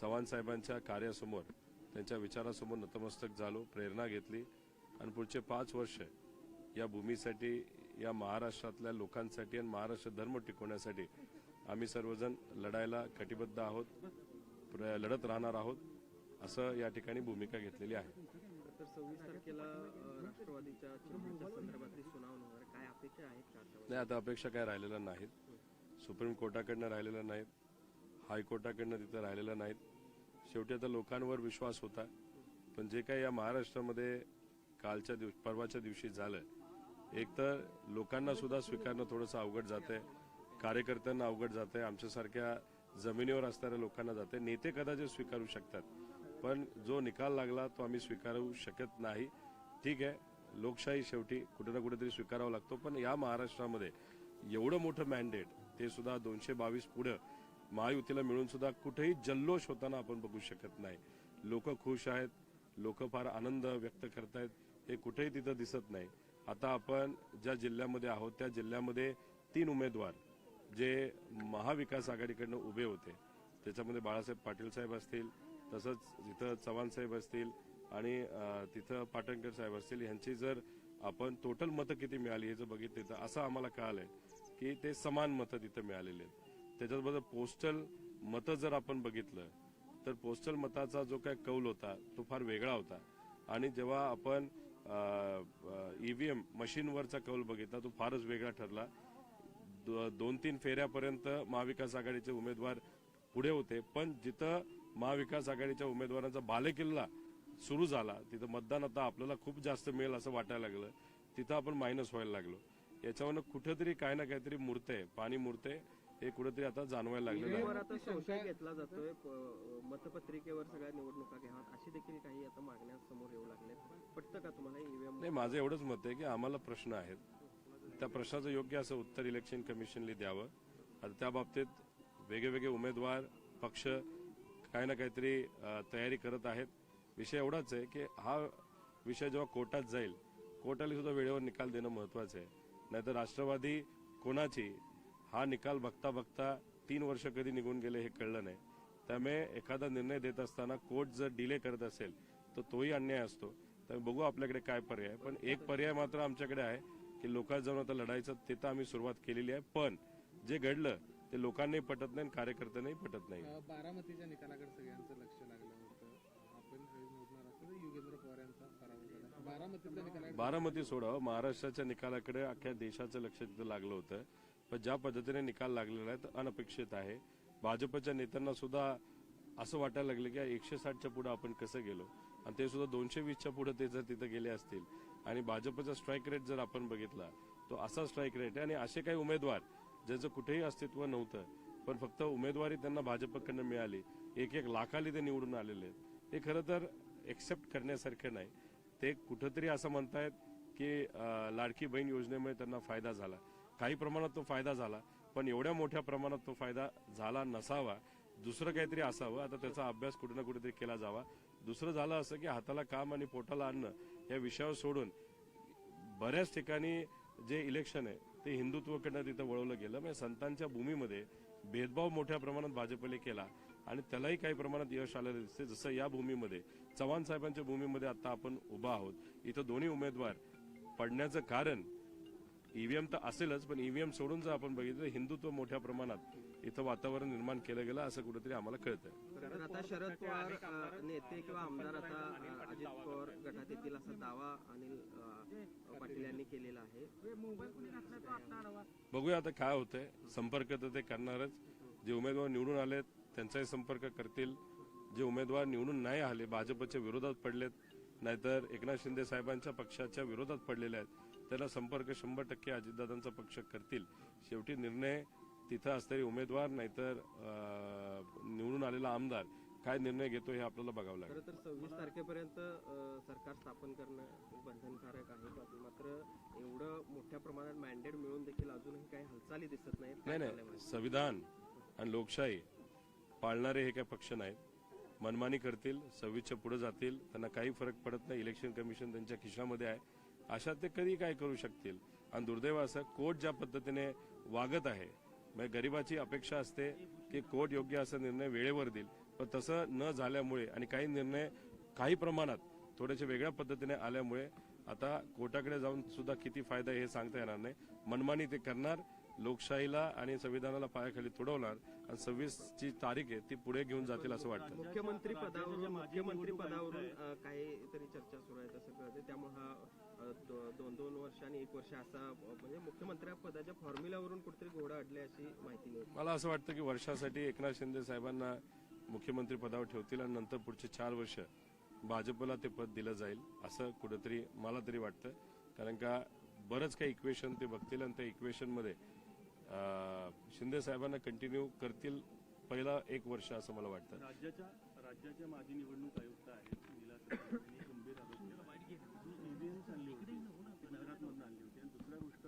चव्हाण साहेबांच्या कार्यासमोर त्यांच्या विचारासमोर नतमस्तक झालो प्रेरणा घेतली. आणि पुढचे पाच वर्ष या भूमीसाठी या महाराष्ट्रातल्या लोकांसाठी आणि महाराष्ट्र धर्म टिकवण्यासाठी आम्ही सर्वजण लढायला कटिबद्ध आहोत लढत राहणार आहोत असं या ठिकाणी भूमिका घेतलेली आहे? नाही आता अपेक्षा काय राहिलेल्या नाहीत. सुप्रीम कोर्टाकडनं राहिलेल्या नाहीत. हायकोर्टाकडनं तिथं राहिलेल्या नाहीत. शेवटी आता लोकांवर विश्वास होता. पण जे काही या महाराष्ट्रामध्ये कालच्या दिवशी परवाच्या दिवशी झालं एक तर लोकांना सुद्धा स्वीकारणं थोडंसं अवघड जाते कार्यकर्त्यांना अवघड जाते आमच्यासारख्या जमिनीवर असणाऱ्या लोकांना जाते नेते कदाचित स्वीकारू शकतात. पण जो निकाल लागला तो आम्ही स्वीकारू शकत नाही. ठीक आहे. लोकशाही शेवटी कुठे ना कुठेतरी स्वीकारावा लागतो. पण या महाराष्ट्रामध्ये एवढं मोठं मॅन्डेट ते सुद्धा दोनशे बावीस पुढं महायुतीला मिळून सुद्धा कुठेही जल्लोष होताना आपण बघू शकत नाही. लोक खुश आहेत लोक फार आनंद व्यक्त करतायत हे कुठेही तिथं दिसत नाही. आता आपण ज्या जिल्ह्यामध्ये आहोत त्या जिल्ह्यामध्ये तीन उमेदवार जे महाविकास आघाडीकडनं उभे होते. त्याच्यामध्ये बाळासाहेब पाटील साहेब असतील तसंच तिथं चव्हाण साहेब असतील आणि तिथं पाटणकर साहेब असतील यांची जर आपण टोटल मतं किती मिळाली हे जर बघितलं तर असं आम्हाला कळालंय की ते समान मतं तिथं मिळालेली आहेत. त्याच्याबरोबर पोस्टल मतं जर आपण बघितलं तर पोस्टल मताचा जो काय कौल होता तो फार वेगळा होता. आणि जेव्हा आपण ईव्हीएम मशीनवरचा कौल बघितला तो फारच वेगळा ठरला. दो- दोन तीन फेऱ्यापर्यंत महाविकास आघाडीचे उमेदवार पुढे होते पण जिथं महाविकास आघाडीच्या उमेदवारांचा बालेकिल्ला सुरू झाला तिथं मतदान आता आपल्याला खूप जास्त मिळेल असं वाटायला लागलं. तिथं आपण मायनस व्हायला लागलो. याच्यावरनं कुठेतरी काय ना काहीतरी मूर्ते पाणी मूर्ते हे कुठेतरी आता जाणवायला लागलेलं आहे. संशय घेतला जातोय प- मतपत्रिकेवर सगळ्या निवडणुका घ्याव्यात अशी देखील काही आता मागण्या समोर येऊ लागल्यात पटतं का तुम्हाला ईव्हीएम? नाही माझं एवढंच मत आहे की आम्हाला प्रश्न आहेत. त्या प्रश्नाचं योग्य असं उत्तर इलेक्शन कमिशनने द्यावं. आता त्या बाबतीत वेगवेगळे उमेदवार पक्ष काही ना काहीतरी अ, तयारी करत आहेत. विषय एवढाच आहे की हा विषय जेव्हा कोर्टात जाईल कोर्टाला सुद्धा वेळेवर निकाल देणं महत्वाचं आहे. नाहीतर राष्ट्रवादी कोणाची हा निकाल बघता बघता तीन वर्ष कधी निघून गेले हे कळलं नाही. त्यामुळे एखादा निर्णय देत असताना कोर्ट जर डिले करत असेल तर तोही अन्याय असतो. तर बघू आपल्याकडे काय पर्याय. पण एक पर्याय मात्र आमच्याकडे आहे की लोकांत जाऊन आता लढायचं ते तर आम्ही सुरुवात केलेली आहे. पण जे घडलं ते लोकांनाही पटत नाही आणि कार्यकर्त्यांनाही पटत नाही. बारामतीच्या निकालाकडे सगळ्यांचं लक्ष लागलं होतं. बारामती सोडा महाराष्ट्राच्या निकालाकडे अख्ख्या देशाचं लक्ष तिथं लागलं होतं. पण ज्या पद्धतीने निकाल लागलेला आहे तर अनपेक्षित आहे. भाजपच्या नेत्यांना सुद्धा असं वाटायला लागलं की एकशे साठच्या पुढे आपण कसं गेलो? आणि ते सुद्धा दोनशे वीसच्या पुढे ते जर तिथं गेले असतील आणि भाजपचा स्ट्राईक रेट जर आपण बघितला तो असा स्ट्राईक रेट आहे आणि असे काही उमेदवार ज्याचं कुठेही अस्तित्व नव्हतं पण फक्त उमेदवारी त्यांना भाजपकडनं मिळाली. एक एक लाखाली ते निवडून आलेले आहेत. हे खरं तर एक्सेप्ट करण्यासारखं नाही. ते कुठंतरी असं म्हणतायत की लाडकी बहीण योजनेमुळे त्यांना फायदा झाला. काही प्रमाणात तो फायदा झाला पण एवढ्या मोठ्या प्रमाणात तो फायदा झाला नसावा. दुसरं काहीतरी असावं. आता त्याचा अभ्यास कुठे ना कुठेतरी केला जावा. दुसरं झालं असं की हाताला काम आणि पोटाला अन्न या विषयावर सोडून बऱ्याच ठिकाणी जे इलेक्शन आहे ते हिंदुत्वकडनं तिथं वळवलं गेलं. म्हणजे संतांच्या भूमीमध्ये भेदभाव मोठ्या प्रमाणात भाजपने केला आणि त्यालाही काही प्रमाणात यश आलेलं दिसते जसं या भूमीमध्ये चव्हाण साहेबांच्या भूमीमध्ये आता आपण उभा आहोत. इथं दोन्ही उमेदवार पडण्याचं कारण ईव्हीएम तर असेलच पण ईव्हीएम सोडून जर आपण बघितलं हिंदुत्व मोठ्या प्रमाणात इथं वातावरण निर्माण केलं गेलं असं कुठेतरी आम्हाला कळतंय. तर आता शरद पवार नेते किंवा आमदार आता अजित पवार गटात येतील असा दावा अनिल पाटील यांनी केलेला आहे. बघूया आता काय होतंय. संपर्क तर ते करणारच. जे उमेदवार निवडून आलेत त्यांचाही संपर्क करतील. जे उमेदवार निवडून नाही आले भाजपच्या विरोधात पडलेत. नाहीतर एकनाथ शिंदे साहेबांच्या पक्षाच्या विरोधात पडलेले आहेत. त्यांना संपर्क शंभर टक्के अजितदादांचा पक्ष करतील. शेवटी निर्णय तिथं असणारे उमेदवार नाहीतर निवडून आलेला आमदार काय निर्णय घेतो हे आपल्याला बघावं लागेल. तर सव्वीस तारखेपर्यंत सरकार स्थापन करणं बंधनकारक आहे मात्र एवढं मोठ्या प्रमाणात मॅन्डेट मिळून देखील अजूनही काही हालचाली दिसत नाहीत. नाही काय चाललंय नाही संविधान आणि लोकशाही पाळणारे हे काही पक्ष नाहीत. मनमानी करतील सव्वीसच्या पुढे जातील. त्यांना काही फरक पडत नाही. इलेक्शन कमिशन त्यांच्या खिशामध्ये आहे. अशा ते कधी काय करू शकतील? आणि दुर्दैव असं कोर्ट ज्या पद्धतीने वागत आहे म्हणजे गरिबाची अपेक्षा असते की कोर्ट योग्य असा निर्णय वेळेवर देईल. पण तसं न झाल्यामुळे आणि काही निर्णय काही प्रमाणात थोडेसे वेगळ्या पद्धतीने आल्यामुळे आता कोर्टाकडे जाऊन सुद्धा किती फायदा आहे हे सांगता येणार नाही. मनमानी ते करणार लोकशाहीला आणि संविधानाला पायाखाली तुडवणार सव्वीस ची तारीख आहे ती पुढे घेऊन जातील असं वाटतं. मुख्यमंत्री पदावरून मुख्यमंत्री पदावरून काहीतरी चर्चा सुरू आहे तसं कळते त्यामुळे हा दोन दोन वर्ष आणि एक वर्ष असा म्हणजे मुख्यमंत्री पदाच्या फॉर्म्युल्यावरून कुठेतरी घोडा अडले अशी माहिती मिळते. मला असं वाटतं की वर्षासाठी एकनाथ शिंदे साहेबांना मुख्यमंत्री पदावर ठेवतील आणि नंतर पुढचे चार वर्ष भाजपला ते पद दिलं जाईल असं कुठेतरी मला तरी वाटतं. कारण का बरंच काही इक्वेशन ते बघतील आणि त्या इक्वेशनमध्ये शिंदे साहेबांना कंटिन्यू करतील पहिला एक वर्ष असं मला वाटतं. राज्याच्या राज्याच्या माजी निवडणूक आयुक्त आहेत गंभीर आरोप दुसऱ्या गोष्ट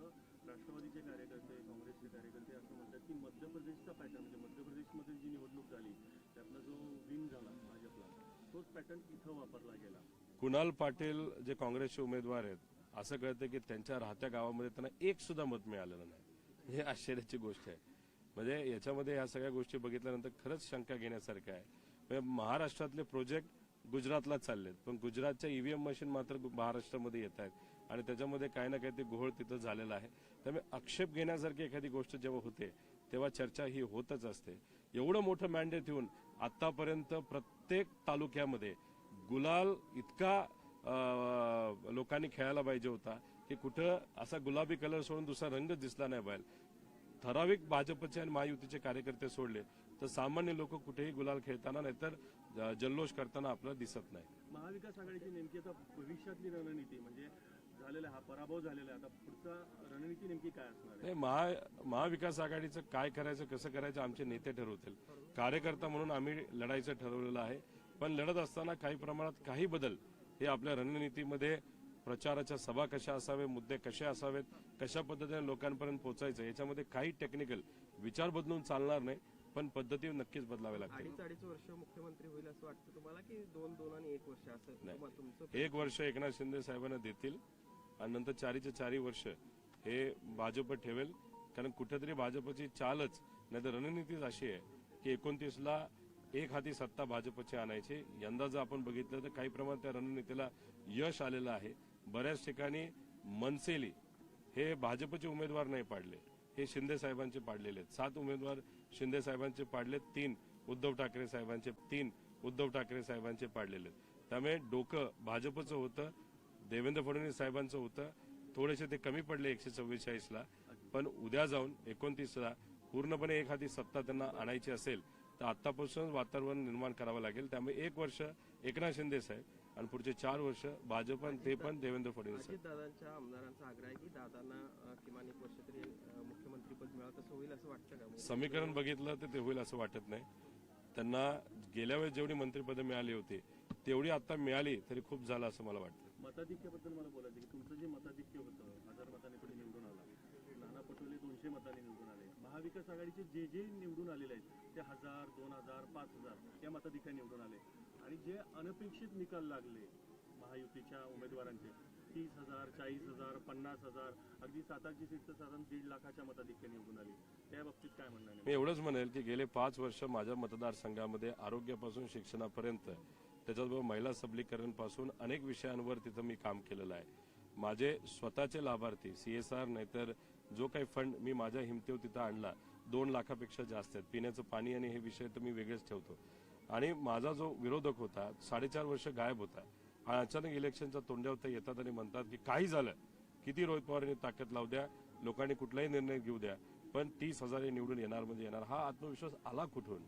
राष्ट्रवादीचे कार्यकर्ते काँग्रेसचे कार्यकर्ते असं म्हणतात की मध्य प्रदेशचा पॅटर्न म्हणजे मध्य प्रदेशमध्ये जी निवडणूक झाली त्यातला जो विन झाला भाजपला तोच पॅटर्न इथं वापरला गेला. कुणाल पाटील जे काँग्रेसचे उमेदवार आहेत असं कळतं की त्यांच्या राहत्या गावामध्ये त्यांना एक सुद्धा मत मिळालेलं नाही. हे आश्चर्याची गोष्ट आहे. म्हणजे याच्यामध्ये ह्या सगळ्या गोष्टी बघितल्यानंतर खरंच शंका घेण्यासारखं आहे. म्हणजे महाराष्ट्रातले प्रोजेक्ट गुजरातला चाललेत. पण गुजरातच्या ईव्हीएम मशीन मात्र महाराष्ट्रामध्ये येत आहेत. आणि त्याच्यामध्ये काही ना काही ते घोळ तिथं झालेला आहे. त्यामुळे आक्षेप घेण्यासारखी एखादी गोष्ट जेव्हा होते तेव्हा चर्चा ही होतच असते. एवढं मोठं मॅन्डेट येऊन आतापर्यंत प्रत्येक तालुक्यामध्ये गुलाल इतका लोकांनी खेळायला पाहिजे होता. की कुठं असा गुलाबी कलर सोडून दुसरा रंग दिसला नाही बाहेर. ठराविक भाजपचे आणि महायुतीचे कार्यकर्ते सोडले तर सामान्य लोक कुठेही गुलाल खेळताना नाहीतर जल्लोष करताना आपल्याला दिसत नाही. महाविकास आघाडीची नेमकी आता भविष्यातली रणनीती म्हणजे झालेला हा पराभव झालेला आता पुढचा रणनीती नेमकी काय असणार नाही महा महाविकास आघाडीचं काय करायचं कसं करायचं आमचे नेते ठरवतील. कार्यकर्ता म्हणून आम्ही लढायचं ठरवलेलं आहे पण लढत असताना काही प्रमाणात काही बदल हे आपल्या रणनीतीमध्ये प्रचाराच्या सभा कशा असावे मुद्दे कसे असावेत कशा पद्धतीने लोकांपर्यंत पोहोचायचं याच्यामध्ये काही टेक्निकल विचार बदलून चालणार नाही पण पद्धती नक्कीच बदलावे लागतील. अडीच अडीच वर्ष मुख्यमंत्री होईल असं वाटतं तुम्हाला की दोन दोन आणि एक वर्ष असं तुम्हा- तुमचं एक वर्ष एकनाथ शिंदे साहेबांना देतील आणि नंतर चारीचे चारही वर्ष हे भाजप ठेवेल. कारण कुठेतरी भाजपची चालच नाही तर रणनीतीच अशी आहे की एकोणतीसला एक हाती सत्ता भाजपची आणायची. यंदा जर आपण बघितलं तर काही प्रमाणात त्या रणनीतीला यश आलेलं आहे. बऱ्याच ठिकाणी मनसेली हे भाजपचे उमेदवार नाही पाडले. हे शिंदे साहेबांचे पाडलेले आहेत. सात उमेदवार शिंदे साहेबांचे पाडले तीन उद्धव ठाकरे साहेबांचे तीन उद्धव ठाकरे साहेबांचे पाडलेले आहेत. त्यामुळे डोकं भाजपचं होतं देवेंद्र फडणवीस साहेबांचं होतं. थोडेसे ते कमी पडले एकशे चव्वेचाळीसला पण उद्या जाऊन एकोणतीसला पूर्णपणे एखादी सत्ता त्यांना आणायची असेल तर आतापासूनच वातावरण निर्माण करावं लागेल. त्यामुळे एक वर्ष एकनाथ शिंदे साहेब आणि पुढचे चार वर्ष भाजप आणि ते पण देवेंद्र फडणवीस दादांच्या आमदारांचा आग्रह आहे की दादांना किमान एक वर्ष तरी मुख्यमंत्रीपद मिळावं तसं होईल असं वाटतं का? समीकरण बघितलं तर ते होईल असं वाटत नाही. त्यांना गेल्या वेळेस जेवढी मंत्रिपदं मिळाली होती तेवढी आता मिळाली तरी खूप झालं असं मला वाटतं. मताधिक्याबद्दल मला बोलायचं की तुमचं जे मताधिक्य होतं हजार मताने तुम्ही निवडून आला. नाना पटोले दोनशे मताने निवडून आले. महाविकास आघाडीचे जे जे निवडून आलेले आहेत ते हजार दोन हजार पाच हजार या मताधिक्या निवडून आले. आणि जे अनपेक्षित निकाल लागले महायुतीच्या उमेदवारांचे तीस हजार चाळीस हजार पन्नास हजार अगदी सातारची सीट तर साधारण दीड लाखाच्या मताधिक्य निवडून आली त्या बाबतीत काय म्हणणार मी एवढंच म्हणेल की गेले पाच वर्ष माझ्या मतदारसंघामध्ये आरोग्यापासून शिक्षणापर्यंत त्याच्याचबरोबर महिला सबलीकरणपासून अनेक विषयांवर तिथं मी काम केलेलं आहे. माझे स्वतःचे लाभार्थी सीएसआर नाहीतर जो काही फंड मी माझ्या हिमतीव तिथं आणला दोन लाखापेक्षा जास्त आहेत. पिण्याचं पाणी आणि हे विषय तर मी वेगळेच ठेवतो. आणि माझा जो विरोधक होता साडेचार वर्ष गायब होता आणि अचानक इलेक्शनच्या तोंडावर येतात आणि म्हणतात की काही झालं किती रोहित पवारांनी ताकद लावू द्या लोकांनी कुठलाही निर्णय घेऊ द्या पण तीस हजार हे निवडून येणार म्हणजे येणार. हा आत्मविश्वास आला कुठून?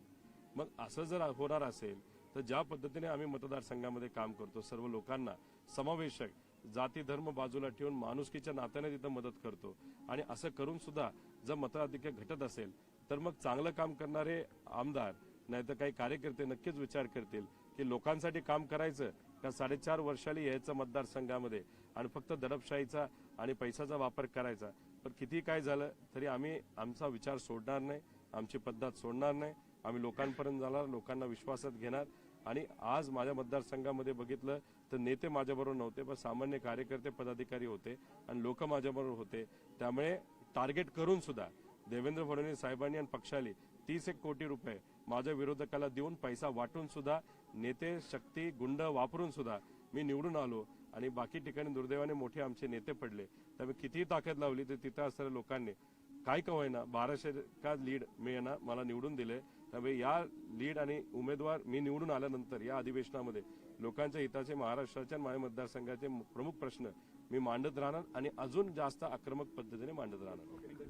मग असं जर होणार असेल तर ज्या पद्धतीने आम्ही मतदारसंघामध्ये काम करतो सर्व लोकांना समावेशक जाती धर्म बाजूला ठेवून माणुसकीच्या नात्याने तिथं मदत करतो आणि असं करून सुद्धा जर मताधिक्य घटत असेल तर मग चांगलं काम करणारे आमदार नाहीतर काही कार्यकर्ते नक्कीच विचार करतील की लोकांसाठी काम करायचं का साडेचार वर्षाली यायचं मतदारसंघामध्ये आणि फक्त दडपशाहीचा आणि पैशाचा वापर करायचा? पण किती काय झालं तरी आम्ही आमचा विचार सोडणार नाही आमची पद्धत सोडणार नाही. आम्ही लोकांपर्यंत जाणार लोकांना विश्वासात घेणार. आणि आज माझ्या मतदारसंघामध्ये बघितलं तर नेते माझ्याबरोबर नव्हते पण सामान्य कार्यकर्ते पदाधिकारी होते आणि लोक माझ्याबरोबर होते. त्यामुळे टार्गेट करून सुद्धा देवेंद्र फडणवीस साहेबांनी आणि पक्षाली तीस एक कोटी रुपये. माझ्या विरोधकाला देऊन पैसा वाटून सुद्धा नेते शक्ती गुंड वापरून सुद्धा मी निवडून आलो आणि बाकी ठिकाणी दुर्दैवाने मोठे आमचे नेते पडले. त्यामुळे कितीही ताकद लावली तर तिथं असणाऱ्या लोकांनी काय का होईना बाराशे का लीड मी यांना मला निवडून दिले. त्यामुळे या लीड आणि उमेदवार मी निवडून आल्यानंतर या अधिवेशनामध्ये लोकांच्या हिताचे महाराष्ट्राच्या आणि माझ्या मतदारसंघाचे प्रमुख प्रश्न मी मांडत राहणार आणि अजून जास्त आक्रमक पद्धतीने मांडत राहणार.